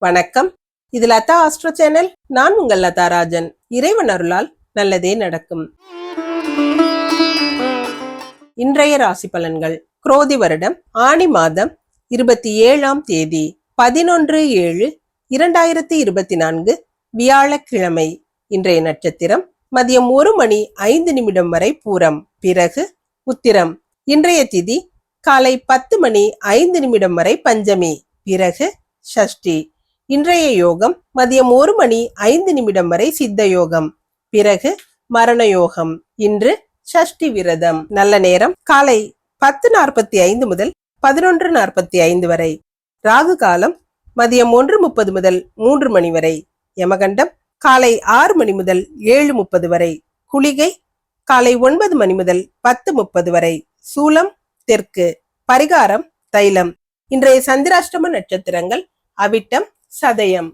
வணக்கம். இது Latha astro channel. நான் உங்கள் லதா ராஜன். இறைவன் அருளால் நல்லதே நடக்கும். இன்றைய ராசி பலன்கள். குரோதி வருடம் ஆணி மாதம் இருபத்தி ஏழாம் தேதி பதினொன்று ஏழு இரண்டாயிரத்தி இருபத்தி நான்கு வியாழக்கிழமை. இன்றைய நட்சத்திரம் மதியம் ஒரு மணி ஐந்து நிமிடம் வரை பூரம். பிறகு உத்திரம். இன்றைய திதி காலை பத்து மணி ஐந்து நிமிடம் வரை பஞ்சமி. பிறகு ஷஷ்டி. இன்றைய யோகம் மதியம் ஒரு மணி ஐந்து நிமிடம் வரை சித்த யோகம். பிறகு மரண யோகம். இன்று ஷஷ்டி விரதம். நல்ல நேரம் காலை பத்து நாற்பத்தி ஐந்து முதல் பதினொன்று நாற்பத்தி ஐந்து வரை. ராகு காலம் மதியம் ஒன்று முப்பது முதல் மூன்று மணி வரை. யமகண்டம் காலை ஆறு மணி முதல் ஏழு முப்பது வரை. குளிகை காலை ஒன்பது மணி முதல் பத்து முப்பது வரை. சூலம் தெற்கு. பரிகாரம் தைலம். இன்றைய சந்திராஷ்டம நட்சத்திரங்கள் அவிட்டம் சதயம்.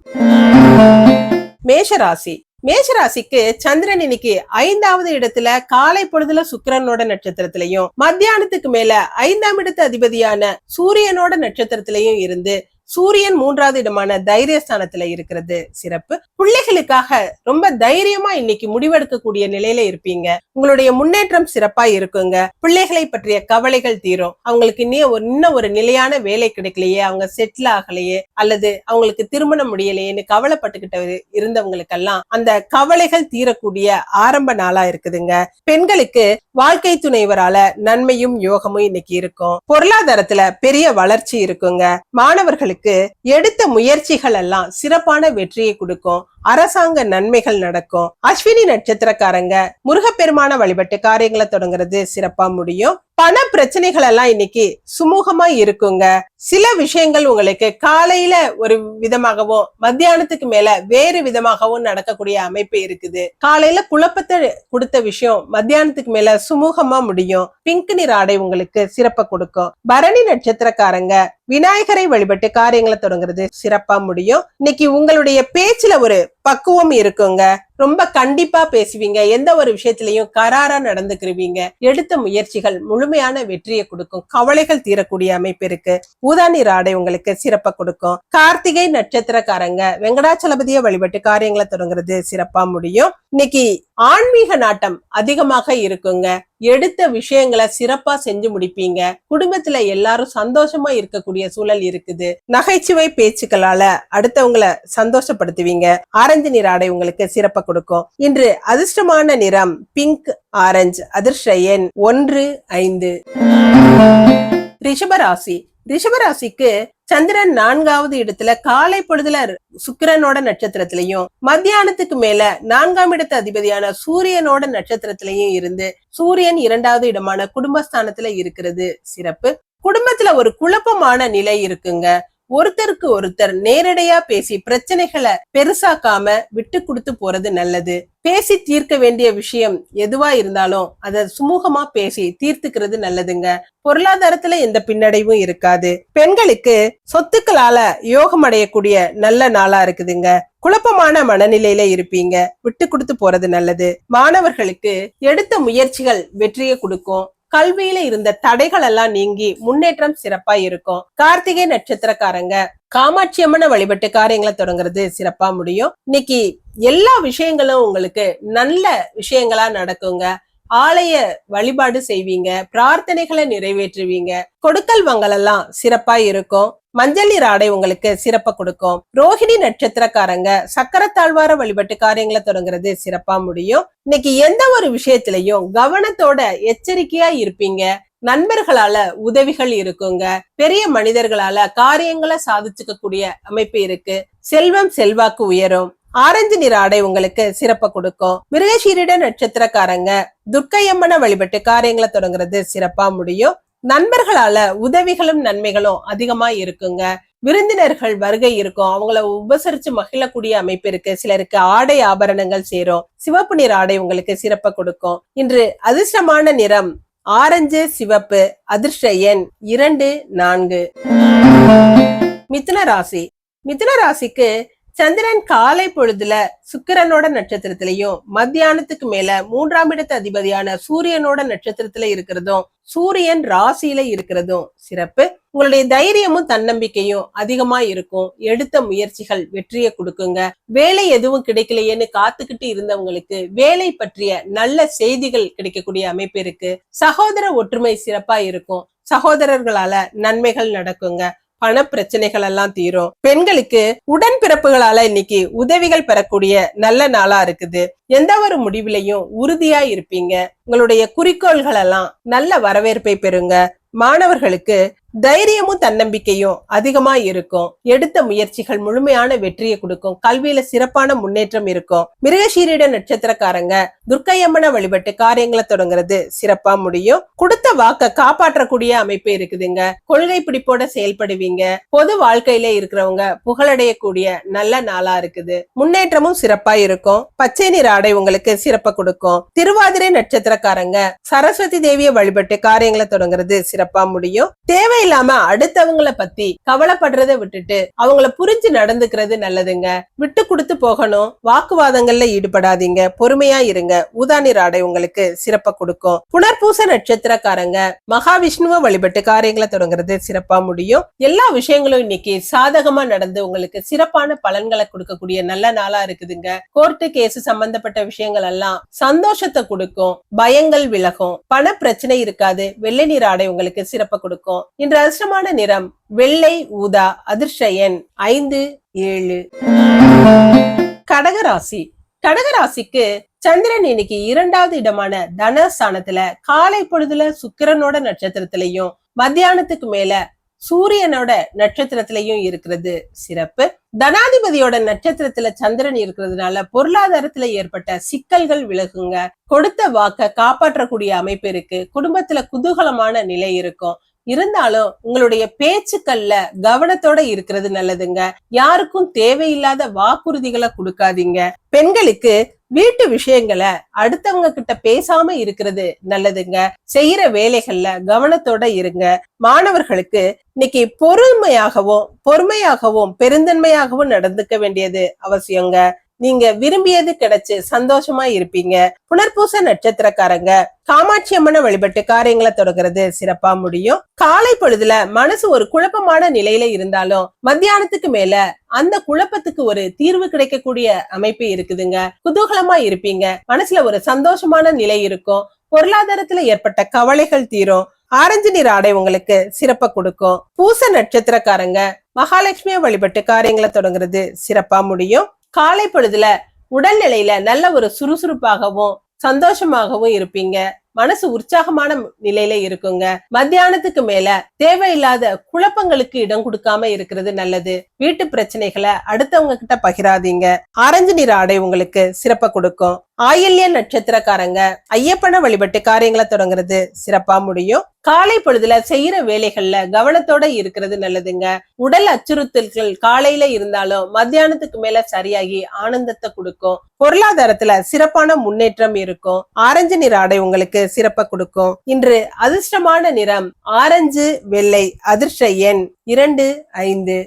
மேஷராசி. மேஷராசிக்கு சந்திரன் இன்னைக்கு ஐந்தாவது இடத்துல காலை பொழுதுல சுக்கிரனோட நட்சத்திரத்திலையும் மத்தியானத்துக்கு மேல ஐந்தாம் இடத்து அதிபதியான சூரியனோட நட்சத்திரத்திலையும் இருந்து சூரியன் மூன்றாவது இடமான தைரியஸ்தானத்துல இருக்கிறது. சிறப்பு. பிள்ளைகளுக்காக ரொம்ப தைரியமா இன்னைக்கு முடிவெடுக்கக்கூடிய நிலையில இருப்பீங்க. உங்களுடைய முன்னேற்றம் சிறப்பா இருக்குங்க. பிள்ளைகளை பற்றிய கவலைகள் தீரும். அவங்களுக்கு இன்னும் ஒரு இன்னும் ஒரு நிலையான வேலை கிடைக்கலையே அவங்க செட்டில் ஆகலையே அல்லது அவங்களுக்கு திருமணம் முடியலையேன்னு கவலைப்பட்டுக்கிட்டு இருந்தவங்களுக்கெல்லாம் அந்த கவலைகள் தீரக்கூடிய ஆரம்ப நாளா இருக்குதுங்க. பெண்களுக்கு வாழ்க்கை துணைவரால நன்மையும் யோகமும் இன்னைக்கு இருக்கும். பொருளாதாரத்துல பெரிய வளர்ச்சி இருக்குங்க. மாணவர்களுக்கு எடுத்த முயற்சிகள் எல்லாம் சிறப்பான வெற்றியை கொடுக்கும். அரசாங்க நன்மைகள் நடக்கும். அஸ்வினி நட்சத்திரக்காரங்க முருகப்பெருமான வழிபட்டு காரியங்களை தொடங்குறது சிறப்பா முடியும். பண பிரச்சனைகள் எல்லாம் இன்னைக்கு சுமூகமா இருக்குங்க. சில விஷயங்கள் உங்களுக்கு காலையில ஒரு விதமாகவும் மத்தியானத்துக்கு மேல வேறு விதமாகவும் நடக்கக்கூடிய அமைப்பு இருக்குது. காலையில குழப்பத்தை கொடுத்த விஷயம் மத்தியானத்துக்கு மேல சுமூகமா முடியும். பிங்க் நிற ஆடை உங்களுக்கு சிறப்பை கொடுக்கும். பரணி நட்சத்திரக்காரங்க விநாயகரை வழிபட்டு காரியங்களை தொடங்குறது சிறப்பா முடியும். இன்னைக்கு உங்களுடைய பேச்சுல ஒரு பக்குவம் இருக்குங்க. ரொம்ப கண்டிப்பா பேசுவீங்க. எந்த ஒரு விஷயத்திலையும் கராரா நடந்துக்கிருவீங்க. எடுத்த முயற்சிகள் முழுமையான வெற்றியை கொடுக்கும். கவலைகள் தீரக்கூடிய அமைப்பு இருக்கு. ஊதானி ராடை உங்களுக்கு சிறப்பா கொடுக்கும். கார்த்திகை நட்சத்திரக்காரங்க வெங்கடாச்சலபதியை வழிபட்டு காரியங்களை தொடங்குறது சிறப்பா முடியும். இன்னைக்கு ஆன்மீக நாட்டம் அதிகமாக இருக்குங்க. எடுத்த விஷயங்களை சிறப்பா செஞ்சு முடிப்பீங்க. குடும்பத்துல எல்லாரும் சந்தோஷமா இருக்கக்கூடிய சூழல் இருக்குது. நகைச்சுவை பேச்சுக்களால அடுத்தவங்களை சந்தோஷப்படுத்துவீங்க. ஆரஞ்சு நீர் ஆடை உங்களுக்கு சிறப்பா கொடுக்கும். இன்று அதிர்ஷ்டமான நிறம் பிங்க் ஆரஞ்சு அதிர்ஷ்ட எண் ஒன்று ஐந்து. ரிஷபராசி. ரிஷபராசிக்கு சந்திரன் நான்காவது இடத்துல காலை பொழுதுல சுக்கிரனோட நட்சத்திரத்திலையும் மத்தியானத்துக்கு மேல நான்காம் இடத்து அதிபதியான சூரியனோட நட்சத்திரத்திலையும் இருந்து சூரியன் இரண்டாவது இடமான குடும்பஸ்தானத்துல இருக்கிறது சிறப்பு. குடும்பத்துல ஒரு குழப்பமான நிலை இருக்குங்க. ஒருத்தருக்கு ஒருத்தர் நேரடியா பேசி பிரச்சனைகளை பெருசாக்காம விட்டு கொடுத்து போறது நல்லது. பேசி தீர்க்க வேண்டிய விஷயம் எதுவா இருந்தாலும் அதை சுமூகமா பேசி தீர்த்துக்கிறது நல்லதுங்க. பொருளாதாரத்துல எந்த பின்னடைவும் இருக்காது. பெண்களுக்கு சொத்துக்களால யோகம் அடையக்கூடிய நல்ல நாளா இருக்குதுங்க. குழப்பமான மனநிலையில இருப்பீங்க. விட்டு கொடுத்து போறது நல்லது. மாணவர்களுக்கு எடுத்த முயற்சிகள் வெற்றியை கொடுக்கும். கல்வியில இருந்த தடைகள் எல்லாம் நீங்கி முன்னேற்றம் சிறப்பா இருக்கும். கார்த்திகை நட்சத்திரக்காரங்க காமாட்சி அம்மனை வழிபட்டு காரியங்களை தொடங்குறது சிறப்பா முடியும். இன்னைக்கு எல்லா விஷயங்களும் உங்களுக்கு நல்ல விஷயங்களா நடக்குங்க. ஆலய வழிபாடு செய்வீங்க பிரார்த்தனைகளை நிறைவேற்றுவீங்க. கொடுக்கல் வங்கலெல்லாம் சிறப்பா இருக்கும். மஞ்சள் நீர் ஆடை உங்களுக்கு சிறப்பா கொடுக்கும். ரோஹிணி நட்சத்திரக்காரங்க சக்கரத்தாழ்வார வழிபட்டு காரியங்களை தொடங்குறது சிறப்பா முடியும். இன்னைக்கு எந்த ஒரு விஷயத்திலையும் கவனத்தோட எச்சரிக்கையா இருப்பீங்க. நண்பர்களால உதவிகள் இருக்குங்க. பெரிய மனிதர்களால காரியங்களை சாதிச்சுக்க கூடிய அமைப்பு இருக்கு. செல்வம் செல்வாக்கு உயரும். ஆரஞ்சு நிற ஆடை உங்களுக்கு சிறப்பை கொடுக்கும். மிருகசீரிட நட்சத்திரக்காரங்க துர்க்கையம்மனை வழிபட்டு காரியங்களை தொடங்குறது சிறப்பா முடியும். நண்பர்களால உதவிகளும் நன்மைகளும் அதிகமா இருக்குங்க. விருந்தினர்கள் வருகை இருக்கும். அவங்கள உபசரிச்சு மகிழக்கூடிய அமைப்பு இருக்கு. சிலருக்கு ஆடை ஆபரணங்கள் சேரும். சிவப்பு நிற ஆடை உங்களுக்கு சிறப்பை கொடுக்கும். இன்று அதிர்ஷ்டமான நிறம் ஆரஞ்சு சிவப்பு அதிர்ஷ்ட எண் இரண்டு நான்கு. மிதுன ராசி. மிதுன ராசிக்கு சந்திரன் காலை பொழுதுல சுக்கிரனோட நட்சத்திரத்திலையும் மத்தியானத்துக்கு மேல மூன்றாம் இடத்து அதிபதியான சூரியனோட நட்சத்திரத்துல இருக்கிறதும் சூரியன் ராசியில இருக்கிறதும் சிறப்பு. உங்களுடைய தைரியமும் தன்னம்பிக்கையும் அதிகமா இருக்கும். எடுத்த முயற்சிகள் வெற்றியை கொடுக்குங்க. வேலை எதுவும் கிடைக்கலையேன்னு காத்துக்கிட்டு இருந்தவங்களுக்கு வேலை பற்றிய நல்ல செய்திகள் கிடைக்கக்கூடிய அமைப்பு இருக்கு. சகோதர ஒற்றுமை சிறப்பா இருக்கும். சகோதரர்களால நன்மைகள் நடக்குங்க. பண பிரச்சனைகள் எல்லாம் தீரும். பெண்களுக்கு உடன்பிறப்புகளால இன்னைக்கு உதவிகள் பெறக்கூடிய நல்ல நாளா இருக்குது. எந்த ஒரு முடிவிலையும் உறுதியா இருப்பீங்க. உங்களுடைய குறிக்கோள்கள் எல்லாம் நல்ல வரவேற்பை பெறுங்க. மாணவர்களுக்கு தைரியமும் தன்னம்பிக்கையும் அதிகமா இருக்கும். எடுத்த முயற்சிகள் முழுமையான வெற்றியை கொடுக்கும். கல்வியில சிறப்பான முன்னேற்றம் இருக்கும். மிருகசீரிட நட்சத்திரக்காரங்க துர்க்கையம்மனை வழிபட்டு காரியங்களை தொடங்குறது சிறப்பா முடியும். கொடுத்த வாக்க காப்பாற்றக்கூடிய அமைப்பு இருக்குதுங்க. கொள்கை பிடிப்போட செயல்படுவீங்க. பொது வாழ்க்கையில இருக்கிறவங்க புகழடையக்கூடிய நல்ல நாளா இருக்குது. முன்னேற்றமும் சிறப்பா இருக்கும். பச்சை நிற ஆடை உங்களுக்கு சிறப்ப கொடுக்கும். திருவாதிரை நட்சத்திரக்காரங்க சரஸ்வதி தேவியை வழிபட்டு காரியங்களை தொடங்குறது சிறப்பா முடியும். தேவை இல்லாம அடுத்தவங்கள பத்தி கவலைப்படுறத விட்டுட்டு அவங்கள புரிஞ்சு நடந்துக்கிறது நல்லதுங்க. விட்டு கொடுத்து போகணும். வாக்குவாதங்கள்ல ஈடுபடாதீங்க. பொறுமையா இருங்க. ஊதானி ஆடை உங்களுக்கு சிறப்ப கொடுக்கும். புனர்பூச நட்சத்திரக்காரங்க மகாவிஷ்ணுவை வழிபட்டு காரியங்களை தொடங்குறது சிறப்பா முடியும். எல்லா விஷயங்களும் இன்னைக்கு சாதகமா நடந்து உங்களுக்கு சிறப்பான பலன்களை கொடுக்கக்கூடிய நல்ல நாளா இருக்குதுங்க. கோர்ட்டு கேஸ் சம்பந்தப்பட்ட விஷயங்கள் எல்லாம் சந்தோஷத்தை கொடுக்கும். பயங்கள் விலகும். பண பிரச்சனை இருக்காது. வெள்ளை நீர் ஆடை உங்களுக்கு சிறப்ப கொடுக்கும். இன்று அதிர்ஷ்டமான நிறம் வெள்ளை ஊதா அதிர்ஷ்ட எண் ஐந்து ஏழு. கடகராசி. கடகராசிக்கு சந்திரன் இன்னைக்கு இரண்டாவது இடமான தனஸ்தானத்துல காலை பொழுதுல சுக்கிரனோட நட்சத்திரத்திலையும் மத்தியானத்துக்கு மேல சூரியனோட நட்சத்திரத்திலையும் இருக்கிறது சிறப்பு. தனாதிபதியோட நட்சத்திரத்துல சந்திரன் இருக்கிறதுனால பொருளாதாரத்துல ஏற்பட்ட சிக்கல்கள் விலகுங்க. கொடுத்த வாக்க காப்பாற்றக்கூடிய அமைப்பு இருக்கு. குடும்பத்துல குதூகலமான நிலை இருக்கும். இருந்தாலும் உங்களுடைய பேச்சுக்கள்ல கவனத்தோட இருக்கிறது நல்லதுங்க. யாருக்கும் தேவையில்லாத வாக்குறுதிகளை கொடுக்காதீங்க. பெண்களுக்கு வீட்டு விஷயங்களை அடுத்தவங்க கிட்ட பேசாம இருக்கிறது நல்லதுங்க. செய்யற வேலைகள்ல கவனத்தோட இருங்க. மாணவர்களுக்கு இன்னைக்கு பொறுமையாகவும் பொறுமையாகவும் பெருந்தன்மையாகவும் நடந்துக்க வேண்டியது அவசியங்க. நீங்க விரும்பியது கிடைச்சு சந்தோஷமா இருப்பீங்க. புனர்பூச நட்சத்திரக்காரங்க காமாட்சி அம்மனை வழிபட்டு காரியங்களை தொடங்குறது சிறப்பா முடியும். காலை பொழுதுல மனசு ஒரு குழப்பமான நிலையில இருந்தாலும் மத்தியானத்துக்கு மேல அந்த குழப்பத்துக்கு ஒரு தீர்வு கிடைக்கக்கூடிய அமைப்பு இருக்குதுங்க. குதூகலமா இருப்பீங்க. மனசுல ஒரு சந்தோஷமான நிலை இருக்கும். பொருளாதாரத்துல ஏற்பட்ட கவலைகள் தீரும். ஆரஞ்சு நிற ஆடை உங்களுக்கு சிறப்ப கொடுக்கும். பூச நட்சத்திரக்காரங்க மகாலட்சுமியை வழிபட்டு காரியங்களை தொடங்குறது சிறப்பா முடியும். காலை பொழுதுல உடல்நிலையில நல்ல ஒரு சுறுசுறுப்பாகவும் சந்தோஷமாகவும் இருப்பீங்க. மனசு உற்சாகமான நிலையில இருக்குங்க. மத்தியானத்துக்கு மேல தேவையில்லாத குழப்பங்களுக்கு இடம் கொடுக்காம இருக்கிறது நல்லது. வீட்டு பிரச்சனைகளை அடுத்தவங்க கிட்ட பகிராதீங்க. ஆரஞ்சு நிற ஆடை உங்களுக்கு சிறப்ப கொடுக்கும். ஆயில்ய நட்சத்திரக்காரங்க ஐயப்பன வழிபட்டு காரியங்களை தொடங்குறது சிறப்பா முடியும். காலை பொழுதுல செய்யற வேலைகள்ல கவனத்தோட இருக்கிறது நல்லதுங்க. உடல் அச்சுறுத்தல்கள் காலையில இருந்தாலும் மத்தியானத்துக்கு மேல சரியாகி ஆனந்தத்தை கொடுக்கும். பொருளாதாரத்துல சிறப்பான முன்னேற்றம் இருக்கும். ஆரஞ்சு நிற ஆடை உங்களுக்கு சிறப்ப கொடுக்கும். இன்று அதிர்ஷ்டமான நிறம் ஆரஞ்சு வெள்ளை அதிர்ஷ்ட எண் இரண்டு ஐந்து.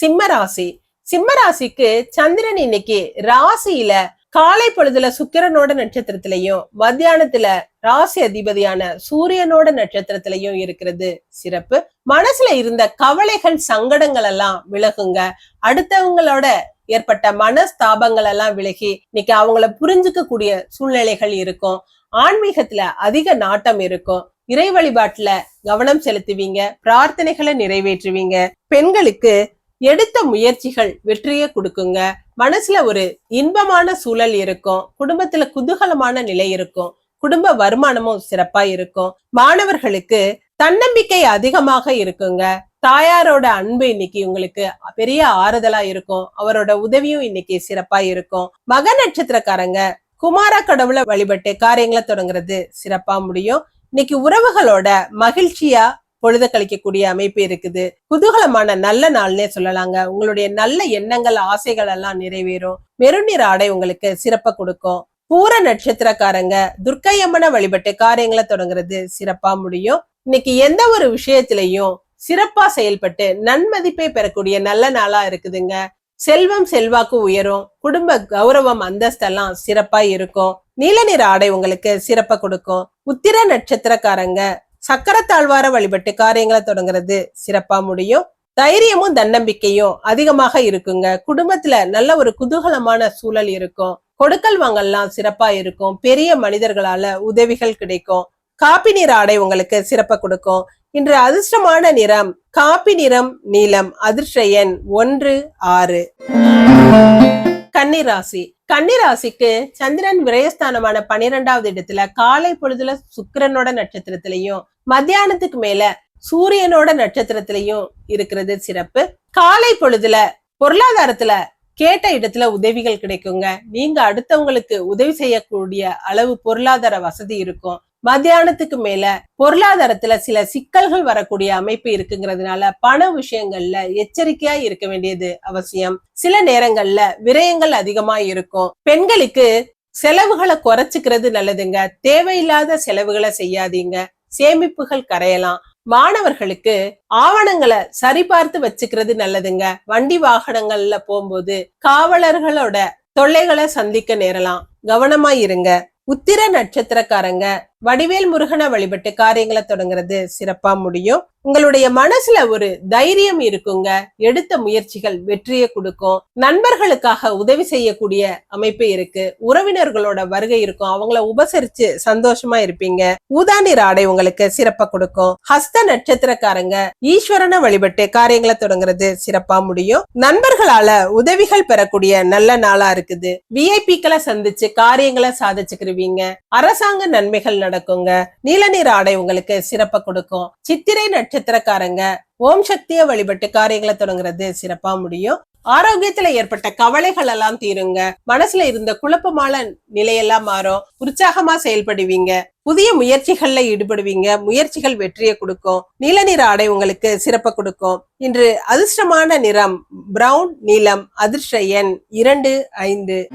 சிம்மராசி. சிம்மராசிக்கு சந்திரன் இன்னைக்கு ராசியில காலை பொழுதுல சுக்கிரனோட நட்சத்திரத்திலையும் மத்தியானத்துல ராசி அதிபதியான சூரியனோட நட்சத்திரத்திலையும் இருக்கிறது சிறப்பு. மனசுல இருந்த கவலைகள் சங்கடங்கள் எல்லாம் விலகுங்க. அடுத்தவங்களோட ஏற்பட்ட மனஸ்தாபங்கள் எல்லாம் விலகி இன்னைக்கு அவங்கள புரிஞ்சுக்க கூடிய சூழ்நிலைகள் இருக்கும். ஆன்மீகத்துல அதிக நாட்டம் இருக்கும். இறை வழிபாட்டுல கவனம் செலுத்துவீங்க. பிரார்த்தனைகளை நிறைவேற்றுவீங்க. பெண்களுக்கு எடுத்த முயற்சிகள் வெற்றியை கொடுக்குங்க. மனசுல ஒரு இன்பமான சூழல் இருக்கும். குடும்பத்துல குதூகலமான நிலை இருக்கும். குடும்ப வருமானமும் சிறப்பா இருக்கும். மாணவர்களுக்கு தன்னம்பிக்கை அதிகமாக இருக்குங்க. தாயாரோட அன்பு இன்னைக்கு உங்களுக்கு பெரிய ஆறுதலா இருக்கும். அவரோட உதவியும் இன்னைக்கு சிறப்பா இருக்கும். மக நட்சத்திரக்காரங்க குமார கடவுளை வழிபட்டு காரியங்களை தொடங்குறது சிறப்பா முடியும். இன்னைக்கு உறவுகளோட மகிழ்ச்சியா பொழுத கழிக்கக்கூடிய அமைப்பு இருக்குது. குதூகலமான நல்ல நாள்னே சொல்லலாங்க. உங்களுடைய நல்ல எண்ணங்கள் ஆசைகள் எல்லாம் நிறைவேறும். மெருநீர் ஆடை உங்களுக்கு சிறப்ப கொடுக்கும். பூர நட்சத்திரக்காரங்க துர்க்கையம்மனை வழிபட்டு காரியங்களை தொடங்குறது சிறப்பா முடியும். இன்னைக்கு எந்த ஒரு விஷயத்திலையும் சிறப்பா செயல்பட்டு நன்மதிப்பை பெறக்கூடிய நல்ல நாளா இருக்குதுங்க. செல்வம் செல்வாக்கு உயரும். குடும்ப கௌரவம் அந்தஸ்தெல்லாம் சிறப்பா இருக்கும். நீல நிற ஆடை உங்களுக்கு சிறப்பா கொடுக்கும். உத்திர நட்சத்திரக்காரங்க சக்கரத்தாழ்வார வழிபட்டு காரியங்களை தொடங்குறது சிறப்பா முடியும். தைரியமும் தன்னம்பிக்கையும் அதிகமாக இருக்குங்க. குடும்பத்துல நல்ல ஒரு குதூகலமான சூழல் இருக்கும். கொடுக்கல் வாங்கல்லாம் சிறப்பா இருக்கும். பெரிய மனிதர்களால உதவிகள் கிடைக்கும். காப்பி நிற ஆடை உங்களுக்கு சிறப்பா கொடுக்கும். இன்று அதிர்ஷ்டமான நிறம் காப்பி நிறம் நீலம் அதிர்ஷ்ட எண் ஒன்று ஆறு. கன்னிராசி. கன்னிராசிக்கு சந்திரன் விரயஸ்தானமான பன்னிரெண்டாவது இடத்துல காலை பொழுதுல சுக்கிரனோட நட்சத்திரத்திலையும் மத்தியானத்துக்கு மேல சூரியனோட நட்சத்திரத்திலையும் இருக்கிறது சிறப்பு. காலை பொழுதுல பொருளாதாரத்துல கேட்ட இடத்துல உதவிகள் கிடைக்குங்க. நீங்க அடுத்தவங்களுக்கு உதவி செய்யக்கூடிய அளவு பொருளாதார வசதி இருக்கும். மத்தியானத்துக்கு மேல பொருளாதாரத்துல சில சிக்கல்கள் வரக்கூடிய அமைப்பு இருக்குங்கிறதுனால பண விஷயங்கள்ல எச்சரிக்கையா இருக்க வேண்டியது அவசியம். சில நேரங்கள்ல விரயங்கள் அதிகமா இருக்கும். பெண்களுக்கு செலவுகளை குறைச்சிக்கிறது நல்லதுங்க. தேவையில்லாத செலவுகளை செய்யாதீங்க. சேமிப்புகள் கரையலாம். மாணவர்களுக்கு ஆவணங்களை சரிபார்த்து வச்சுக்கிறது நல்லதுங்க. வண்டி வாகனங்கள்ல போகும்போது காவலர்களோட தொல்லைகளை சந்திக்க நேரலாம். கவனமா இருங்க. உத்திர நட்சத்திரக்காரங்க வடிவேல் முருகனை வழிபட்டு காரியங்களை தொடங்குறது சிறப்பா முடியும். உங்களுடைய மனசுல ஒரு தைரியம் இருக்குங்க. எடுத்த முயற்சிகள் வெற்றியை கொடுக்கும். நண்பர்களுக்காக உதவி செய்யக்கூடிய அமைப்பு இருக்கு. உறவினர்களோட வருகை இருக்கும். அவங்கள உபசரிச்சு சந்தோஷமா இருப்பீங்க. ஊதானிர் ஆடை உங்களுக்கு சிறப்பா கொடுக்கும். ஹஸ்த நட்சத்திரக்காரங்க ஈஸ்வரனை வழிபட்டு காரியங்களை தொடங்குறது சிறப்பா முடியும். நண்பர்களால உதவிகள் பெறக்கூடிய நல்ல நாளா இருக்குது. விஐபிக்களை சந்திச்சு காரியங்களை சாதிச்சுக்கிருவீங்க. அரசாங்க நன்மைகள் நடக்குங்க. நீல நிற ஆடை உங்களுக்கு சிறப்ப கொடுக்கும். சித்திரை நட்சத்திரக்காரங்க ஓம் சக்தியை வழிபட்டு காரியங்களை தொடங்குறது சிறப்பா முடியும். ஆரோக்கியத்துல ஏற்பட்ட கவலைகள் எல்லாம் தீருங்க. மனசுல இருந்த குழப்பமான நிலையெல்லாம் மாறும். உற்சாகமா செயல்படுவீங்க. புதிய முயற்சிகள்ல ஈடுபடுவீங்க. முயற்சிகள் வெற்றியை கொடுக்கும். நீல நிற ஆடை உங்களுக்கு சிறப்பை கொடுக்கும். இன்று அதிர்ஷ்டமான நிறம் பிரவுன் நீலம் அதிர்ஷ்ட எண் இரண்டு ஐந்து.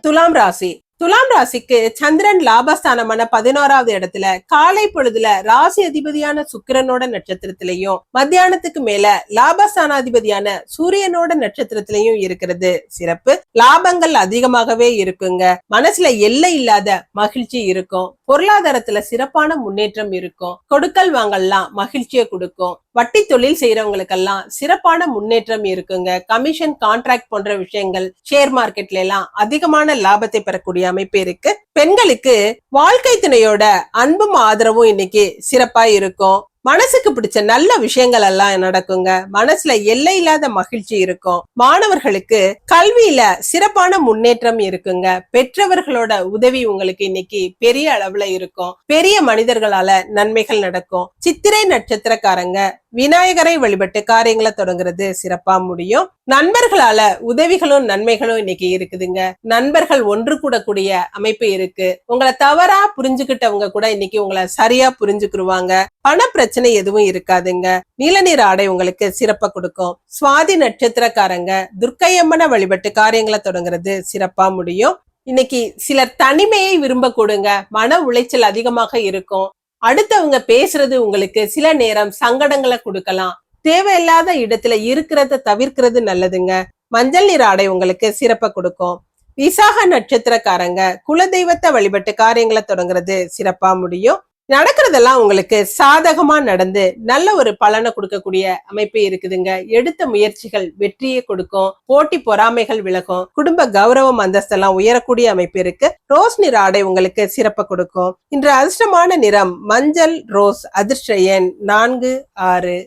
துலாம் ராசி. துலாம் ராசிக்கு சந்திரன் லாபஸ்தானமான பதினோராவது இடத்துல காலை பொழுதுல ராசி அதிபதியான சுக்கிரனோட நட்சத்திரத்திலையும் மத்தியானத்துக்கு மேல லாபஸ்தானாதிபதியான சூரியனோட நட்சத்திரத்திலையும் இருக்கிறது. சிறப்பு. லாபங்கள் அதிகமாகவே இருக்குங்க. மனசுல எல்லை இல்லாத மகிழ்ச்சி இருக்கும். பொருளாதாரத்துல சிறப்பான முன்னேற்றம் இருக்கும். கொடுக்கல் வாங்கல்லாம் மகிழ்ச்சியை கொடுக்கும். வட்டி தொழில் செய்யறவங்களுக்கெல்லாம் சிறப்பான முன்னேற்றம் இருக்குங்க. கமிஷன் கான்ட்ராக்ட் போன்ற விஷயங்கள் ஷேர் மார்க்கெட்ல எல்லாம் அதிகமான லாபத்தை பெறக்கூடிய அமைப்பு இருக்கு. பெண்களுக்கு வாழ்க்கை துணையோட அன்பும் ஆதரவும் இன்னைக்கு சிறப்பா இருக்கும். மனசுக்கு பிடிச்ச நல்ல விஷயங்கள் எல்லாம் நடக்குங்க. மனசுல எல்லை இல்லாத மகிழ்ச்சி இருக்கும். மாணவர்களுக்கு கல்வியில சிறப்பான முன்னேற்றம் இருக்குங்க. பெற்றவர்களோட உதவி உங்களுக்கு இன்னைக்கு பெரிய அளவுல இருக்கும். பெரிய மனிதர்களால நன்மைகள் நடக்கும். சித்திரை நட்சத்திரக்காரங்க விநாயகரை வழிபட்டு காரியங்களை தொடங்குறது சிறப்பா முடியும். நண்பர்களால உதவிகளும் நன்மைகளும் இன்னைக்கு இருக்குதுங்க. நண்பர்கள் ஒன்று கூடக்கூடிய அமைப்பு இருக்கு. உங்களை தவறா புரிஞ்சுக்கிட்டவங்க கூட இன்னைக்கு உங்களை சரியா புரிஞ்சுக்கிருவாங்க. பண பிரச்சனை எதுவும் இருக்காதுங்க. நீல ஆடை உங்களுக்கு சிறப்பா கொடுக்கும். சுவாதி நட்சத்திரக்காரங்க துர்க்கையம்மனை வழிபட்டு காரியங்களை தொடங்குறது சிறப்பா முடியும். இன்னைக்கு சிலர் தனிமையை விரும்ப கொடுங்க. மன உளைச்சல் அதிகமாக இருக்கும். அடுத்தவங்க பேசுறது உங்களுக்கு சில நேரம் சங்கடங்களை கொடுக்கலாம். தேவையில்லாத இடத்துல இருக்கிறத தவிர்க்கிறது நல்லதுங்க. மஞ்சள் நிற ஆடை உங்களுக்கு சிறப்பை கொடுக்கும். விசாக நட்சத்திரக்காரங்க குலதெய்வத்தை வழிபட்டு காரியங்களை தொடங்குறது சிறப்பா முடியும். நடக்கிறதெல்லாம் உங்களுக்கு சாதகமா நடந்து நல்ல ஒரு பலனை கொடுக்கக்கூடிய அமைப்பு இருக்குதுங்க. எடுத்த முயற்சிகள் வெற்றியை கொடுக்கும். போட்டி பொறாமைகள் விலகும். குடும்ப கௌரவம் அந்தஸ்தெல்லாம் உயரக்கூடிய அமைப்பு இருக்கு. ரோஸ் நிற ஆடை உங்களுக்கு சிறப்பை கொடுக்கும். இன்று அதிர்ஷ்டமான நிறம் மஞ்சள் ரோஸ் அதிர்ஷ்ட எண் நான்கு ஆறு.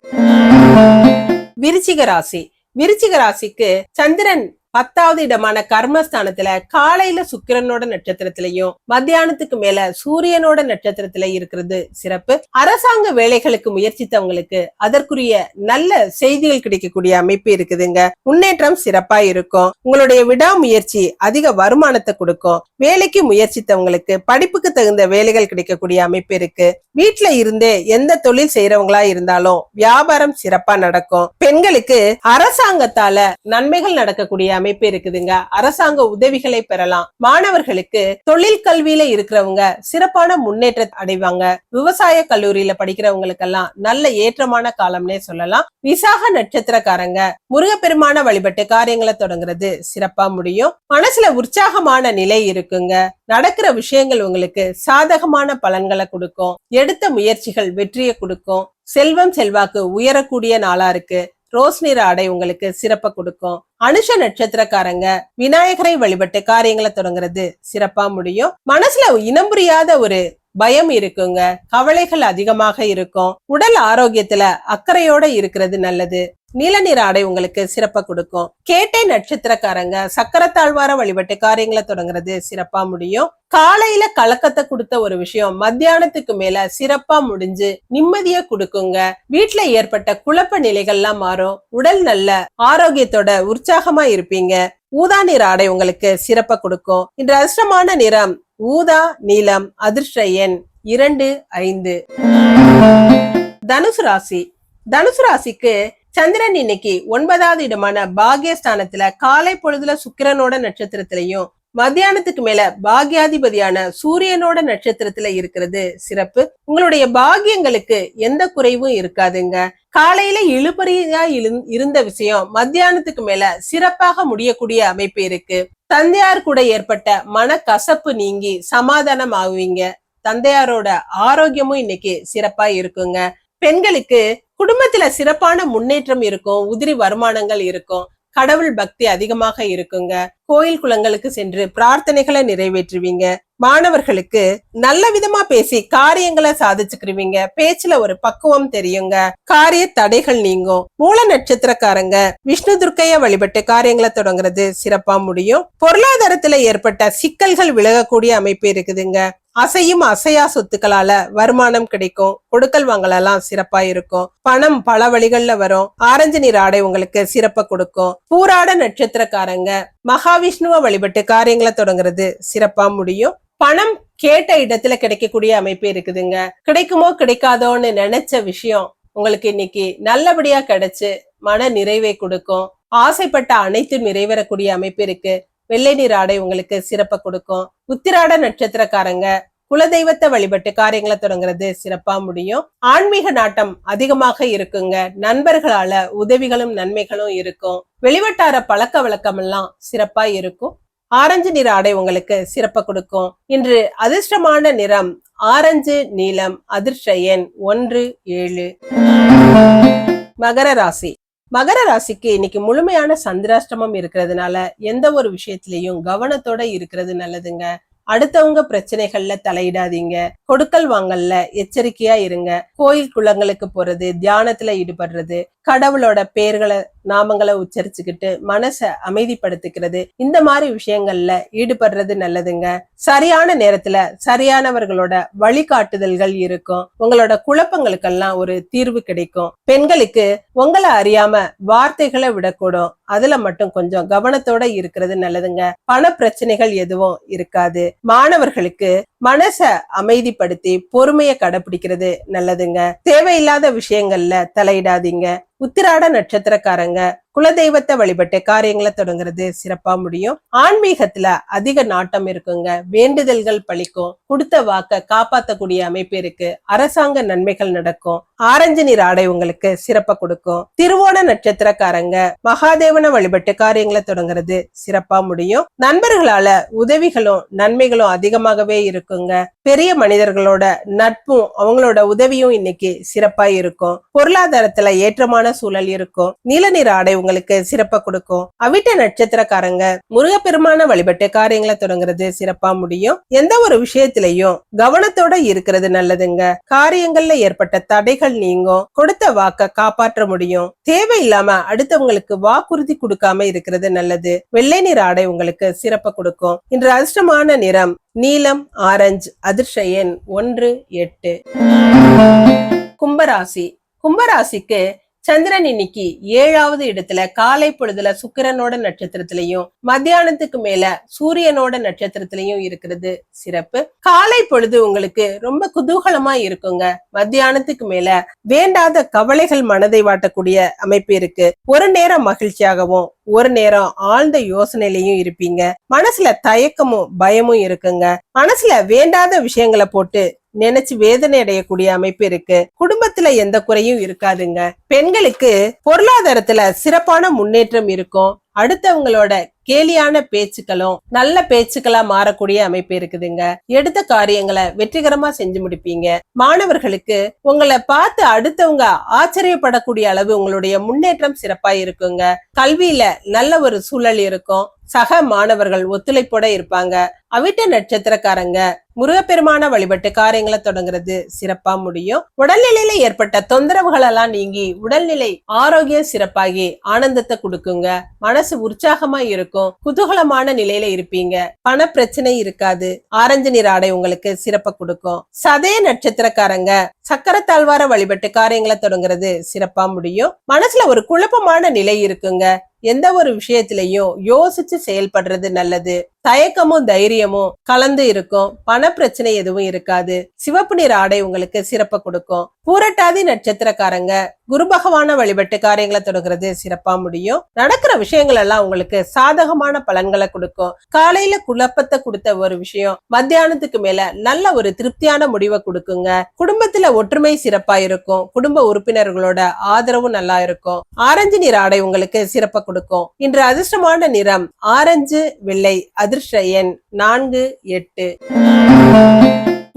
விருச்சிக ராசி. விருச்சிக ராசிக்கு சந்திரன் பத்தாவது இடமான கர்மஸ்தானத்துல காலையில சுக்கிரனோட நட்சத்திரத்திலையும் மத்தியானத்துக்கு மேல சூரியனோட நட்சத்திரத்துல இருக்கிறது சிறப்பு. அரசாங்க வேலைகளுக்கு முயற்சித்தவங்களுக்கு அதற்குரிய நல்ல செய்திகள் கிடைக்கக்கூடிய அமைப்பு இருக்குதுங்க. முன்னேற்றம் சிறப்பா இருக்கும். உங்களுடைய விடாமுயற்சி அதிக வருமானத்தை கொடுக்கும். வேலைக்கு முயற்சித்தவங்களுக்கு படிப்புக்கு தகுந்த வேலைகள் கிடைக்கக்கூடிய அமைப்பு இருக்கு. வீட்டுல இருந்தே எந்த தொழில் செய்யறவங்களா இருந்தாலும் வியாபாரம் சிறப்பா நடக்கும். பெண்களுக்கு அரசாங்கத்தால நன்மைகள் நடக்கக்கூடிய அமைப்பு இருக்குதுங்க. அரசாங்க உதவிகளை பெறலாம். மாணவர்களுக்கு தொழில் கல்வியில இருக்கிறவங்க சிறப்பான முன்னேற்ற அடைவாங்க. விவசாய கல்லூரியில படிக்கிறவங்களுக்கெல்லாம் நல்ல ஏற்றமான காலம்னே சொல்லலாம். விசாக நட்சத்திரக்காரங்க முருகப்பெருமான வழிபட்டு காரியங்களை தொடங்குறது சிறப்பா முடியும். மனசுல உற்சாகமான நிலை இருக்குங்க. நடக்கிற விஷயங்கள் உங்களுக்கு சாதகமான பலன்களை கொடுக்கும். எடுத்த முயற்சிகள் வெற்றியை கொடுக்கும். செல்வம் செல்வாக்கு உயரக்கூடிய நாளா இருக்கு. ரோஸ் நிற ஆடை உங்களுக்கு சிறப்ப கொடுக்கும். அனுஷ நட்சத்திரக்காரங்க விநாயகரை வழிபட்டு காரியங்களை தொடங்குறது சிறப்பா முடியும். மனசுல இனம் புரியாத ஒரு பயம் இருக்குங்க. கவலைகள் அதிகமாக இருக்கும். உடல் ஆரோக்கியத்துல அக்கறையோட இருக்கிறது நல்லது. நீல நிற ஆடை உங்களுக்கு சிறப்ப கொடுக்கும். கேட்டை நட்சத்திரக்காரங்க சக்கரத்தாழ்வார வழிபட்டு காரியங்களை தொடங்குறது சிறப்பா முடியும். காலையில கலக்கத்தை கொடுத்த ஒரு விஷயம் மத்தியானத்துக்கு மேல சிறப்பா முடிஞ்சு நிம்மதிய கொடுக்குங்க. வீட்டுல ஏற்பட்ட குழப்ப நிலைகள்லாம் மாறும். உடல் நல்ல ஆரோக்கியத்தோட உற்சாகமா இருப்பீங்க. ஊதா நிற ஆடை உங்களுக்கு சிறப்ப கொடுக்கும். இன்று அதிர்ஷ்டமான நிறம் ஊதா நீலம் அதிர்ஷ்ட எண் இரண்டு ஐந்து. தனுசு ராசி. தனுசு ராசிக்கு சந்திரன் இன்னைக்கு ஒன்பதாவது இடமான பாகியஸ்தானத்துல காலை பொழுதுல சுக்கிரனோட நட்சத்திரத்திலையும் மத்தியானத்துக்கு மேல பாக்யாதிபதியான சூரியனோட நட்சத்திரத்துல இருக்கிறது சிறப்பு. உங்களுடைய பாகியங்களுக்கு எந்த குறைவும் இருக்காதுங்க. காலையில இழுபறியா இழுந்- இருந்த விஷயம் மத்தியானத்துக்கு மேல சிறப்பாக முடியக்கூடிய அமைப்பு இருக்கு. தந்தையார் கூட ஏற்பட்ட மன கசப்பு நீங்கி சமாதானம் ஆகுவீங்க தந்தையாரோட ஆரோக்கியமும் இன்னைக்கு சிறப்பா இருக்குங்க. பெண்களுக்கு குடும்பத்துல சிறப்பான முன்னேற்றம் இருக்கும் உதிரி வருமானங்கள் இருக்கும். கடவுள் பக்தி அதிகமாக இருக்குங்க. கோயில் குளங்களுக்கு சென்று பிரார்த்தனைகளை நிறைவேற்றுவீங்க. மாணவர்களுக்கு நல்ல விதமா பேசி காரியங்களை சாதிச்சுக்கிருவீங்க. பேச்சுல ஒரு பக்குவம் தெரியுங்க. காரிய தடைகள் நீங்கும். மூல நட்சத்திரக்காரங்க விஷ்ணு துர்க்கைய வழிபட்டு காரியங்களை தொடங்குறது சிறப்பா முடியும். பொருளாதாரத்துல ஏற்பட்ட சிக்கல்கள் விலகக்கூடிய அமைப்பு இருக்குதுங்க. அசையும் அசையா சொத்துக்களால வருமானம் கிடைக்கும். கொடுக்கல் வாங்கலாம் சிறப்பா இருக்கும். பணம் பல வழிகள்ல வரும். ஆரஞ்சு நீர் ஆடை உங்களுக்கு சிறப்ப கொடுக்கும். பூராட நட்சத்திரக்காரங்க மகாவிஷ்ணுவை வழிபட்டு காரியங்களை தொடங்குறது சிறப்பா முடியும். பணம் கேட்ட இடத்துல கிடைக்கக்கூடிய அமைப்பு இருக்குதுங்க. கிடைக்குமோ கிடைக்காதோன்னு நினைச்ச விஷயம் உங்களுக்கு இன்னைக்கு நல்லபடியா கிடைச்சு மன நிறைவை கொடுக்கும். ஆசைப்பட்ட அனைத்தும் நிறைவேறக்கூடிய அமைப்பு இருக்கு. வெள்ளை நீர் ஆடை உங்களுக்கு சிறப்ப கொடுக்கும். உத்திராட நட்சத்திரக்காரங்க குலதெய்வத்தை வழிபட்டு காரியங்களை தொடங்குறது சிறப்பா முடியும். ஆன்மீக நாட்டம் அதிகமாக இருக்குங்க. நண்பர்களால உதவிகளும் நன்மைகளும் இருக்கும். வெளிவட்டார பழக்க வழக்கம் எல்லாம் சிறப்பா இருக்கும். ஆரஞ்சு நிற ஆடை உங்களுக்கு சிறப்ப கொடுக்கும். இன்று அதிர்ஷ்டமான நிறம் ஆரஞ்சு நீலம் அதிர்ஷ்ட எண் ஒன்று ஏழு. மகர ராசி. மகர ராசிக்கு இன்னைக்கு முழுமையான சந்திராஷ்டமம் இருக்கிறதுனால எந்த ஒரு விஷயத்திலையும் கவனத்தோட இருக்கிறது நல்லதுங்க. அடுத்தவங்க பிரச்சனைகள்ல தலையிடாதீங்க. கொடுக்கல் வாங்கல்ல எச்சரிக்கையா இருங்க. கோயில் குளங்களுக்கு போறது தியானத்துல ஈடுபடுறது கடவுளோட பேர்களை நாமங்களை உச்சரிச்சுக்கிட்டு மனசை அமைதிப்படுத்திக்கிறது. இந்த மாதிரி விஷயங்கள்ல ஈடுபடுறது நல்லதுங்க. சரியான நேரத்துல சரியானவர்களோட வழிகாட்டுதல்கள் இருக்கும். உங்களோட குழப்பங்களுக்கெல்லாம் ஒரு தீர்வு கிடைக்கும். பெண்களுக்கு உங்களை அறியாம வார்த்தைகளை விடக்கூடும். அதுல மட்டும் கொஞ்சம் கவனத்தோட இருக்கிறது நல்லதுங்க. பண பிரச்சனைகள் எதுவும் இருக்காது. மாணவர்களுக்கு மனச அமைதிப்படுத்தி பொறுமையை கடைபிடிக்கிறது நல்லதுங்க. தேவையில்லாத விஷயங்கள்ல தலையிடாதீங்க. உத்திராட நட்சத்திரக்காரங்க குலதெய்வத்தை வழிபட்டு காரியங்களை தொடங்குறது சிறப்பா முடியும். ஆன்மீகத்துல அதிக நாட்டம் இருக்குங்க. வேண்டுதல்கள் பழிக்கும். கொடுத்த வாக்க காப்பாத்தக்கூடிய அமைப்பு இருக்கு. அரசாங்க நன்மைகள் நடக்கும். ஆரஞ்சு நீர் ஆடை உங்களுக்கு சிறப்பா கொடுக்கும். திருவோண நட்சத்திரக்காரங்க மகாதேவனை வழிபட்டு காரியங்களை தொடங்குறது சிறப்பா முடியும். நண்பர்களால உதவிகளும் நன்மைகளும் அதிகமாகவே இருக்குங்க. பெரிய மனிதர்களோட நட்பும் அவங்களோட உதவியும் இன்னைக்கு சிறப்பா இருக்கும். பொருளாதாரத்துல ஏற்றமான சூழல் இருக்கும். நீல ஆடை உங்களுக்கு சிறப்பை கொடுக்கும். அவிட்ட நட்சத்திரக்காரங்க முருகப்பெருமான வழிபட்டு காரியங்களை தொடங்குறது சிறப்பா முடியும். எந்த ஒரு விஷயத்திலையும் கவனத்தோட இருக்கிறது நல்லதுங்க. காரியங்கள்ல ஏற்பட்ட தடைகள் நீங்கும். கொடுத்த வாக்க காப்பாற்ற முடியும். தேவையில்லாம அடுத்தவங்களுக்கு வாக்குறுதி கொடுக்காம இருக்கிறது நல்லது. வெள்ளை நிற ஆடை உங்களுக்கு சிறப்பை கொடுக்கும். இன்று அதிர்ஷ்டமான நிறம் நீலம் ஆரஞ்சு அதிர்ஷ்ட எண் ஒன்று எட்டு. கும்பராசி. கும்பராசிக்கு சந்திரன் இன்னைக்கு ஏழாவது இடத்துல காலை பொழுதுல சுக்கிரனோட நட்சத்திரத்திலையும் மத்தியானத்துக்கு மேல சூரியனோட நட்சத்திரத்திலையும் இருக்கிறது சிறப்பு. காலை பொழுது உங்களுக்கு ரொம்ப குதூகலமா இருக்குங்க. மத்தியானத்துக்கு மேல வேண்டாத கவலைகள் மனதை வாட்டக்கூடிய அமைப்பு இருக்கு. ஒரு நேரம் மகிழ்ச்சியாகவும் ஒரு நேரம் ஆழ்ந்த யோசனையிலையும் இருப்பீங்க. மனசுல தயக்கமும் பயமும் இருக்குங்க. மனசுல வேண்டாத விஷயங்களை போட்டு நினைச்சு வேதனை அடையக்கூடிய அமைப்பு இருக்கு. குடும்பத்துல எந்த குறையும் இருக்காதுங்க. பெண்களுக்கு பொருளாதாரத்துல சிறப்பான முன்னேற்றம் இருக்கும். அடுத்தவங்களோட கேலியான பேச்சுக்களும் நல்ல பேச்சுக்களா மாறக்கூடிய அமைப்பு இருக்குதுங்க. எடுத்த காரியங்களை வெற்றிகரமா செஞ்சு முடிப்பீங்க. மாணவர்களுக்கு உங்களை பார்த்து அடுத்தவங்க ஆச்சரியப்படக்கூடிய அளவு உங்களுடைய முன்னேற்றம் சிறப்பா இருக்குங்க. கல்வியில நல்ல ஒரு சூழல் இருக்கும். சக மாணவர்கள் ஒத்துழைப்போட இருப்பாங்க. அவிட்ட நட்சத்திரக்காரங்க முருகப்பெருமான வழிபட்டு காரியங்களை தொடங்குறது சிறப்பா முடியும். உடல்நிலையில ஏற்பட்ட தொந்தரவுகள் எல்லாம் நீங்கி உடல்நிலை ஆரோக்கியம் சிறப்பாகி ஆனந்தத்தை கொடுக்குங்க. மனசு உற்சாகமா இருக்கும். குதூகலமான நிலையில இருப்பீங்க. பண பிரச்சனை இருக்காது. ஆரஞ்சு நிற ஆடை உங்களுக்கு சிறப்பை கொடுக்கும். சதய நட்சத்திரக்காரங்க சக்கர தாழ்வார வழிபட்டு காரியங்களை தொடங்குறது சிறப்பா முடியும். மனசுல ஒரு குழப்பமான நிலை இருக்குங்க. எந்த ஒரு விஷயத்திலையும் யோசிச்சு செயல்படுறது நல்லது. தயக்கமும் தைரியமும் கலந்து இருக்கும். பண பிரச்சனை எதுவும் இருக்காது. சிவப்பு நிற ஆடை உங்களுக்கு சிறப்பை கொடுக்கும். பூரட்டாதி நட்சத்திரக்காரங்க குரு பகவான வழிபட்டு காரியங்களை தொடங்குறது சிறப்பா முடியும். நடக்கிற விஷயங்கள் எல்லாம் உங்களுக்கு சாதகமான பலன்களை கொடுக்கும். காலையில குழப்பத்தை கொடுத்த ஒரு விஷயம் மத்தியானத்துக்கு மேல நல்ல ஒரு திருப்தியான முடிவை கொடுக்குங்க. குடும்பத்துல ஒற்றுமை சிறப்பா இருக்கும். குடும்ப உறுப்பினர்களோட ஆதரவும் நல்லா இருக்கும். ஆரஞ்சு நிற ஆடை உங்களுக்கு சிறப்பை கொடுக்கும். இன்று அதிர்ஷ்டமான நிறம் ஆரஞ்சு வெள்ளை அதிர்ஷ்ட எண் நான்கு எட்டு.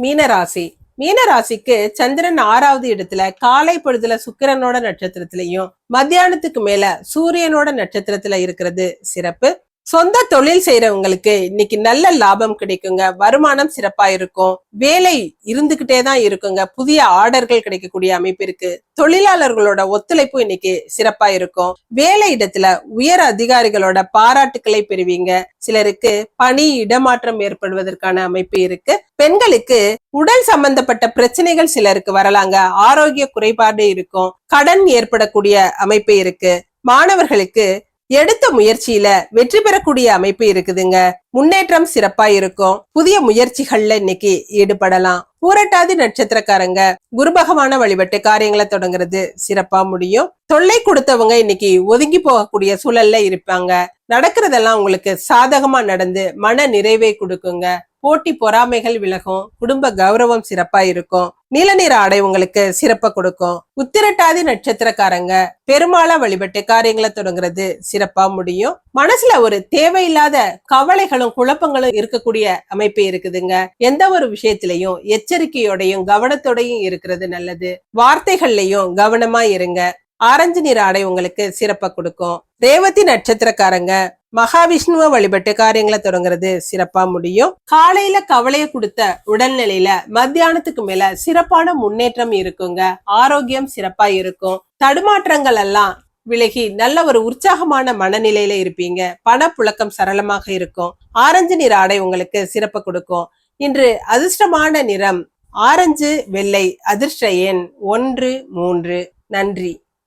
மீனராசி. மீனராசிக்கு சந்திரன் ஆறாவது இடத்துல காலை பொழுதுல சுக்கிரனோட நட்சத்திரத்திலையும் மத்தியானத்துக்கு மேல சூரியனோட நட்சத்திரத்துல இருக்கிறது சிறப்பு. சொந்த தொழில் செய்யறவங்களுக்கு இன்னைக்கு நல்ல லாபம் கிடைக்குங்க. வருமானம் சிறப்பா இருக்கும். வேலை இருந்துகிட்டே தான் இருக்குங்க. புதிய ஆர்டர்கள் கிடைக்கக்கூடிய அமைப்பு இருக்கு. தொழிலாளர்களோட ஒத்துழைப்பு இன்னைக்கு சிறப்பா இருக்கும். வேலை இடத்துல உயர் அதிகாரிகளோட பாராட்டுக்களை பெறுவீங்க. சிலருக்கு பணி இடமாற்றம் ஏற்படுவதற்கான அமைப்பு இருக்கு. பெண்களுக்கு உடல் சம்பந்தப்பட்ட பிரச்சனைகள் சிலருக்கு வரலாங்க. ஆரோக்கிய குறைபாடு இருக்கும். கடன் ஏற்படக்கூடிய அமைப்பு இருக்கு. மாணவர்களுக்கு எடுத்த முயற்சியில வெற்றி பெறக்கூடிய அமைப்பு இருக்குதுங்க. முன்னேற்றம் சிறப்பா இருக்கும். புதிய முயற்சிகள்ல இன்னைக்கு ஈடுபடலாம். பூரட்டாதி நட்சத்திரக்காரங்க குரு பகவான வழிபட்டு காரியங்களை தொடங்குறது சிறப்பா முடியும். தொல்லை கொடுத்தவங்க இன்னைக்கு ஒதுங்கி போகக்கூடிய சூழல்ல இருப்பாங்க. நடக்கிறதெல்லாம் உங்களுக்கு சாதகமா நடந்து மன நிறைவை கொடுக்குங்க. போட்டி பொறாமைகள் விலகும் குடும்ப கௌரவம் சிறப்பா இருக்கும் நீல நிற ஆடை உங்களுக்கு சிறப்ப கொடுக்கும். உத்திரட்டாதி நட்சத்திரக்காரங்க பெருமாளா வழிபட்டு காரியங்களை தொடங்குறது சிறப்பா முடியும். மனசுல ஒரு தேவையில்லாத கவலைகளும் குழப்பங்களும் இருக்கக்கூடிய அமைப்பு இருக்குதுங்க. எந்த ஒரு விஷயத்திலையும் எச்சரிக்கையோடையும் கவனத்தோடையும் இருக்கிறது நல்லது. வார்த்தைகள்லயும் கவனமா இருங்க. ஆரஞ்சு நிற ஆடை உங்களுக்கு சிறப்பை கொடுக்கும். ரேவதி நட்சத்திரக்காரங்க மகாவிஷ்ணுவை வழிபட்டு காரியங்களை தொடங்குறது சிறப்பா முடியும். காலையில கவலைய கொடுத்த உடல்நிலையில மத்தியானத்துக்கு மேல சிறப்பான முன்னேற்றம் இருக்குங்க. ஆரோக்கியம் சிறப்பா இருக்கும். தடுமாற்றங்கள் எல்லாம் விலகி நல்ல ஒரு உற்சாகமான மனநிலையில இருப்பீங்க. பணப்புழக்கம் சரளமாக இருக்கும். ஆரஞ்சு நிற ஆடை உங்களுக்கு சிறப்பு கொடுக்கும். இன்று அதிர்ஷ்டமான நிறம் ஆரஞ்சு வெள்ளை அதிர்ஷ்ட எண் ஒன்று மூன்று. நன்றி.